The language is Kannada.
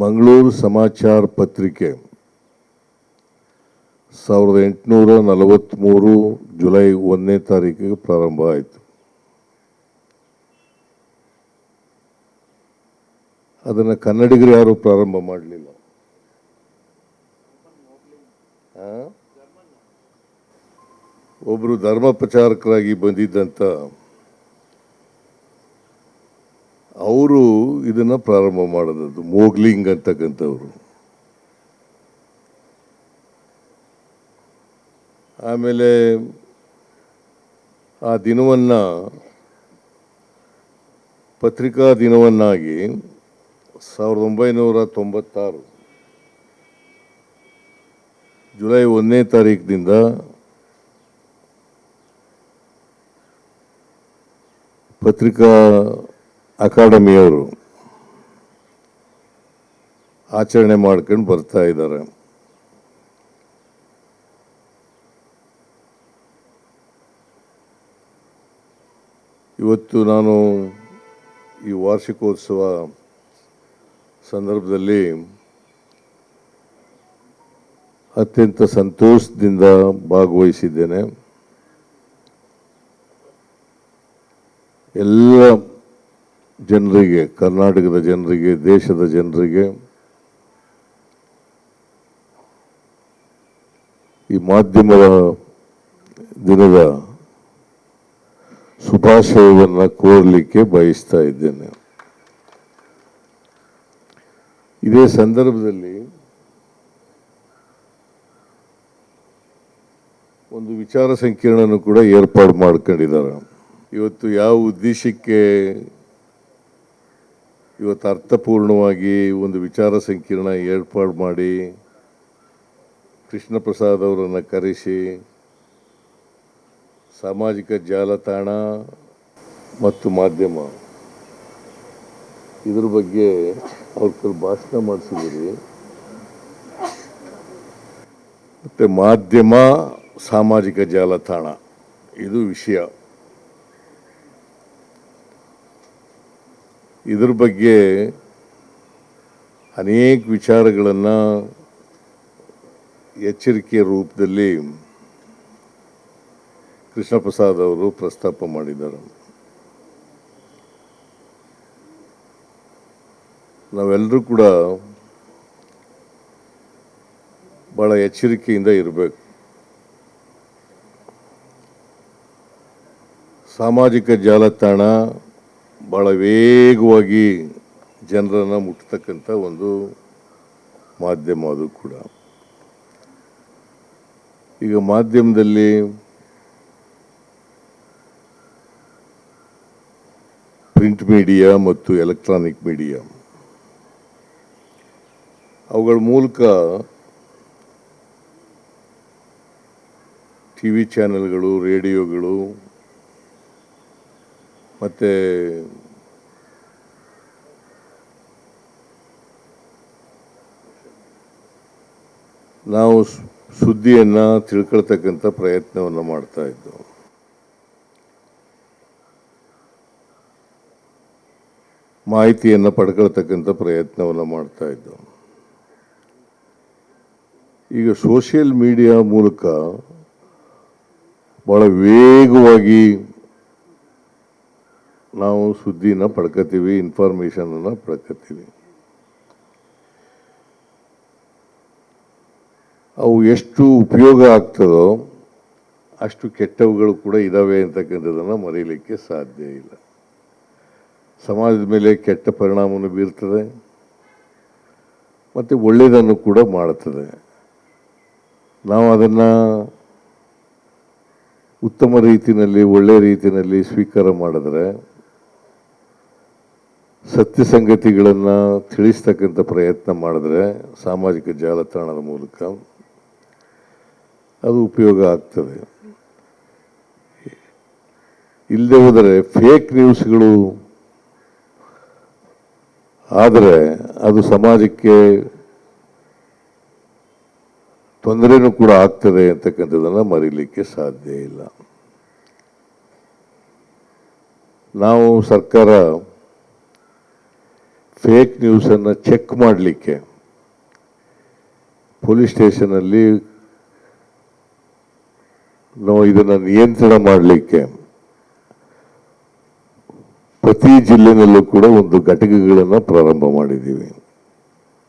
ಮಂಗಳೂರು ಸಮಾಚಾರ ಪತ್ರಿಕೆ. ಸಾವಿರದ ಎಂಟುನೂರ ನಲವತ್ತ್ಮೂರು ಜುಲೈ ಒಂದನೇ ತಾರೀಕಿಗೆ ಪ್ರಾರಂಭ ಆಯಿತು. ಅದನ್ನು ಕನ್ನಡಿಗರು ಯಾರು ಪ್ರಾರಂಭ ಮಾಡಲಿಲ್ಲ. ಒಬ್ಬರು ಧರ್ಮ ಪ್ರಚಾರಕರಾಗಿ ಬಂದಿದ್ದಂಥ ಅವರು ಇದನ್ನ ಪ್ರಾರಂಭ ಮಾಡಿದದ್ದು, ಮೋಗ್ಲಿಂಗ್ ಅಂತಕ್ಕಂಥವ್ರು. ಆಮೇಲೆ ಆ ದಿನವನ್ನು, ಪತ್ರಿಕಾ ದಿನವನ್ನಾಗಿ ಸಾವಿರದ ಒಂಬೈನೂರ ತೊಂಬತ್ತಾರು, ಜುಲೈ ಒಂದನೇ ತಾರೀಕಿನಿಂದ ಪತ್ರಿಕಾ ಅಕಾಡೆಮಿಯವರು ಆಚರಣೆ ಮಾಡ್ಕೊಂಡು ಬರ್ತಾ ಇದ್ದಾರೆ. ಇವತ್ತು ನಾನು ಈ ವಾರ್ಷಿಕೋತ್ಸವ ಸಂದರ್ಭದಲ್ಲಿ ಅತ್ಯಂತ ಸಂತೋಷದಿಂದ ಭಾಗವಹಿಸಿದ್ದೇನೆ. ಎಲ್ಲ ಜನರಿಗೆ, ಕರ್ನಾಟಕದ ಜನರಿಗೆ, ದೇಶದ ಜನರಿಗೆ ಈ ಮಾಧ್ಯಮದ ದಿನದ ಶುಭಾಶಯವನ್ನು ಕೋರಲಿಕ್ಕೆ ಬಯಸ್ತಾ ಇದ್ದೇನೆ. ಇದೇ ಸಂದರ್ಭದಲ್ಲಿ ಒಂದು ವಿಚಾರ ಸಂಕಿರಣನು ಕೂಡ ಏರ್ಪಾಡು ಮಾಡ್ಕೊಂಡಿದ್ದಾರೆ. ಇವತ್ತು ಯಾವ ಉದ್ದೇಶಕ್ಕೆ ಇವತ್ತು ಅರ್ಥಪೂರ್ಣವಾಗಿ ಒಂದು ವಿಚಾರ ಸಂಕಿರಣ ಏರ್ಪಾಡು ಮಾಡಿ ಕೃಷ್ಣ ಪ್ರಸಾದ್ ಅವರನ್ನು ಕರೆಸಿ, ಸಾಮಾಜಿಕ ಜಾಲತಾಣ ಮತ್ತು ಮಾಧ್ಯಮ, ಇದ್ರ ಬಗ್ಗೆ ಅವ್ರ ಭಾಷಣ ಮಾಡಿಸಿದ್ರಿ ಮತ್ತೆ ಮಾಧ್ಯಮ, ಸಾಮಾಜಿಕ ಜಾಲತಾಣ, ಇದು ವಿಷಯ. ಇದ್ರ ಬಗ್ಗೆ ಅನೇಕ ವಿಚಾರಗಳನ್ನು ಎಚ್ಚರಿಕೆಯ ರೂಪದಲ್ಲಿ ಕೃಷ್ಣ ಪ್ರಸಾದ್ ಅವರು ಪ್ರಸ್ತಾಪ ಮಾಡಿದ್ದಾರೆ. ನಾವೆಲ್ಲರೂ ಕೂಡ ಭಾಳ ಎಚ್ಚರಿಕೆಯಿಂದ ಇರಬೇಕು. ಸಾಮಾಜಿಕ ಜಾಲತಾಣ ಭಾಳ ವೇಗವಾಗಿ ಜನರನ್ನು ಮುಟ್ಟತಕ್ಕಂಥ ಒಂದು ಮಾಧ್ಯಮ ಅದು ಕೂಡ. ಈಗ ಮಾಧ್ಯಮದಲ್ಲಿ ಪ್ರಿಂಟ್ ಮೀಡಿಯಾ ಮತ್ತು ಎಲೆಕ್ಟ್ರಾನಿಕ್ ಮೀಡಿಯಾ ಅವುಗಳ ಮೂಲಕ ಟಿ ವಿ ಚಾನೆಲ್ಗಳು ರೇಡಿಯೋಗಳು, ಮತ್ತು ನಾವು ಸುದ್ದಿಯನ್ನು ತಿಳ್ಕೊಳ್ತಕ್ಕಂಥ ಪ್ರಯತ್ನವನ್ನು ಮಾಡ್ತಾ ಇದ್ದವು ಮಾಹಿತಿಯನ್ನು ಪಡ್ಕೊಳ್ತಕ್ಕಂಥ ಪ್ರಯತ್ನವನ್ನು ಮಾಡ್ತಾ ಇದ್ದವು ಈಗ ಸೋಷಿಯಲ್ ಮೀಡಿಯಾ ಮೂಲಕ ಭಾಳ ವೇಗವಾಗಿ ನಾವು ಸುದ್ದಿನ ಪಡ್ಕೋತೀವಿ, ಇನ್ಫಾರ್ಮೇಷನನ್ನು ಪಡ್ಕೋತೀವಿ. ಅವು ಎಷ್ಟು ಉಪಯೋಗ ಆಗ್ತದೋ ಅಷ್ಟು ಕೆಟ್ಟವುಗಳು ಕೂಡ ಇದ್ದಾವೆ ಅಂತಕ್ಕಂಥದ್ದನ್ನು ಮರೀಲಿಕ್ಕೆ ಸಾಧ್ಯ ಇಲ್ಲ. ಸಮಾಜದ ಮೇಲೆ ಕೆಟ್ಟ ಪರಿಣಾಮವನ್ನು ಬೀರ್ತದೆ. ಮತ್ತು ಒಳ್ಳೆಯದನ್ನು ಕೂಡ ಮಾಡುತ್ತದೆ. ನಾವು ಅದನ್ನು ಉತ್ತಮ ರೀತಿಯಲ್ಲಿ ಒಳ್ಳೆಯ ರೀತಿಯಲ್ಲಿ ಸ್ವೀಕಾರ ಮಾಡಿದ್ರೆ ಸತ್ಯ ಸಂಗತಿಗಳನ್ನು ತಿಳಿಸ್ತಕ್ಕಂಥ ಪ್ರಯತ್ನ ಮಾಡಿದ್ರೆ ಸಾಮಾಜಿಕ ಜಾಲತಾಣದ ಮೂಲಕ ಅದು ಉಪಯೋಗ ಆಗ್ತದೆ. ಇಲ್ಲದೆ ಹೋದರೆ ಫೇಕ್ ನ್ಯೂಸ್ಗಳು ಆದರೆ ಅದು ಸಮಾಜಕ್ಕೆ ತೊಂದರೆನೂ ಕೂಡ ಆಗ್ತದೆ ಅಂತಕ್ಕಂಥದ್ದನ್ನು ಮರೀಲಿಕ್ಕೆ ಸಾಧ್ಯ ಇಲ್ಲ. ನಾವು ಸರ್ಕಾರ ಫೇಕ್ ನ್ಯೂಸನ್ನು ಚೆಕ್ ಮಾಡಲಿಕ್ಕೆ ಪೊಲೀಸ್ ಸ್ಟೇಷನಲ್ಲಿ ನಾವು ಇದನ್ನು ನಿಯಂತ್ರಣ ಮಾಡಲಿಕ್ಕೆ ಪ್ರತಿ ಜಿಲ್ಲೆನಲ್ಲೂ ಕೂಡ ಒಂದು ಘಟಕಗಳನ್ನು ಪ್ರಾರಂಭ ಮಾಡಿದ್ದೀವಿ.